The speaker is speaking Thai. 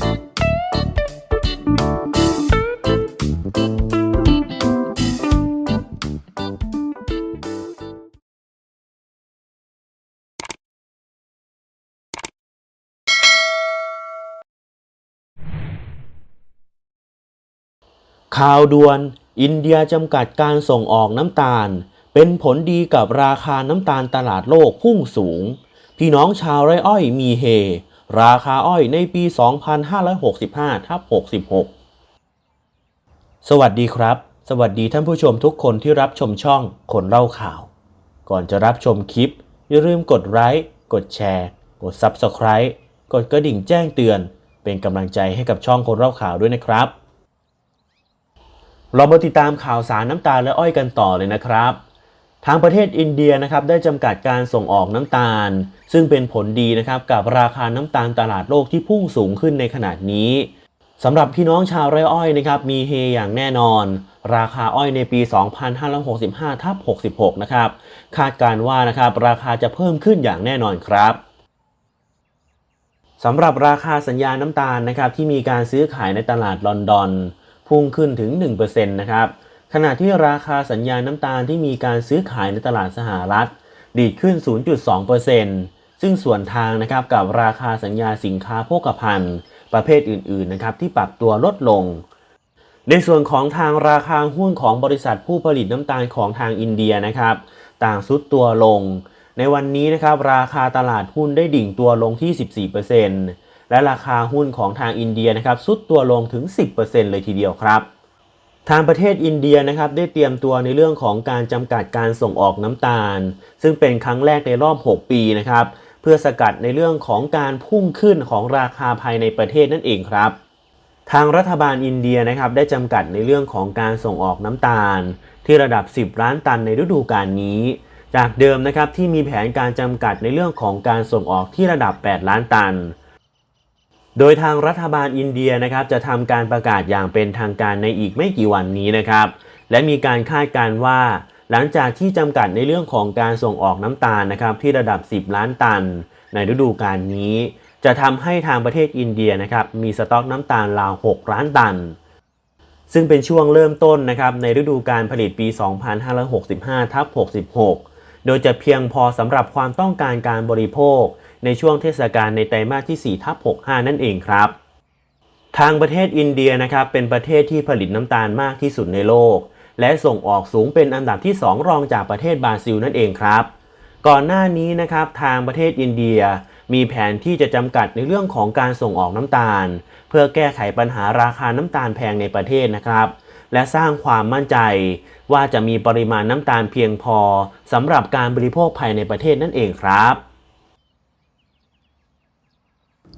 ข่าวด่วน อินเดียจำกัดการส่งออกน้ำตาล เป็นผลดีกับราคาน้ำตาลตลาดโลกพุ่งสูง พี่น้องชาวไร่อ้อยมีเฮ ราคาอ้อยในปี 2565ทับ66 สวัสดีครับ สวัสดีท่านผู้ชมทุกคนที่รับชมช่องคนเล่าข่าว ก่อนจะรับชมคลิป อย่าลืมกดไลค์ กดแชร์ กด Subscribe กดกระดิ่งแจ้งเตือน เป็นกำลังใจให้กับช่องคนเล่าข่าวด้วยนะครับ เรามาติดตามข่าวสารน้ำตาลและอ้อยกันต่อเลยนะครับ ทางประเทศอินเดียนะครับได้จำกัดการส่งออกน้ำตาล ซึ่งเป็นผลดีนะครับกับราคาน้ำตาลตลาดโลกที่พุ่งสูงขึ้นในขณะนี้สำหรับพี่น้องชาวไร่อ้อยนะครับมีเฮอย่างแน่นอน ราคาอ้อยในปี 2565ทับ66 นะครับคาดการว่านะครับราคาจะเพิ่มขึ้นอย่างแน่นอนครับสำหรับราคาสัญญาน้ำตาลนะครับที่มีการซื้อขายในตลาดลอนดอน พุ่งขึ้นถึง 1%นะครับ ขณะที่ราคาสัญญาน้ำตาลที่มีการซื้อขายในตลาดสหรัฐ ดีดขึ้น 0.2%ซึ่งส่วนทางนะครับกับราคาสัญญาสินค้าโภคภัณฑ์ ประเภทอื่นๆนะครับที่ปรับตัวลดลง ในส่วนของทางราคาหุ้นของบริษัทผู้ผลิตน้ำตาลของทางอินเดียนะครับ ต่างซุดตัวลง ในวันนี้นะครับราคาตลาดหุ้นได้ดิ่งตัวลงที่ 14%และราคาหุ้นของทางอินเดียนะครับซุดตัวลงถึง 10%เลยทีเดียวครับ ทางประเทศอินเดียนะครับได้เตรียมตัวในเรื่องของการจำกัดการส่งออกน้ำตาล ซึ่งเป็นครั้งแรกในรอบ 6 ปีนะครับ เพื่อสกัดในเรื่องของการพุ่งขึ้นของราคาภายในประเทศนั่นเองครับ ทางรัฐบาลอินเดียนะครับได้จำกัดในเรื่องของการส่งออกน้ำตาล ที่ระดับ 10 ล้านตันในฤดูกาลนี้ จากเดิมนะครับที่มีแผนการจำกัดในเรื่องของการส่งออกที่ระดับ 8 ล้านตัน โดยทางรัฐบาลอินเดียนะครับจะทำการประกาศอย่างเป็นทางการในอีกไม่กี่วันนี้นะครับ และมีการคาดการณ์ว่า หลังจากที่จำกัดในเรื่องของการส่งออกน้ำตาลนะครับที่ระดับ 10 ล้านตัน ในฤดูกาลนี้ จะทำให้ทางประเทศอินเดียนะครับมีสต็อกน้ำตาลราว 6 ล้านตัน ซึ่งเป็นช่วงเริ่มต้นนะครับในฤดูการผลิตปี 2565ทับ66 โดยจะเพียงพอสำหรับความต้องการการบริโภค ในช่วงเทศกาลในไตรมาสที่4ทับ65 นั่นเองครับ ทางประเทศอินเดียนะครับเป็นประเทศที่ผลิตน้ำตาลมากที่สุดในโลก และส่งออกสูงเป็นอันดับที่ 2 รองจากประเทศบราซิลนั่นเองครับ ก่อนหน้านี้นะครับทางประเทศอินเดียมีแผนที่จะจำกัดในเรื่องของการส่งออกน้ำตาล เพื่อแก้ไขปัญหาราคาน้ำตาลแพงในประเทศนะครับ และสร้างความมั่นใจว่าจะมีปริมาณน้ำตาลเพียงพอสำหรับการบริโภคภายในประเทศนั่นเองครับ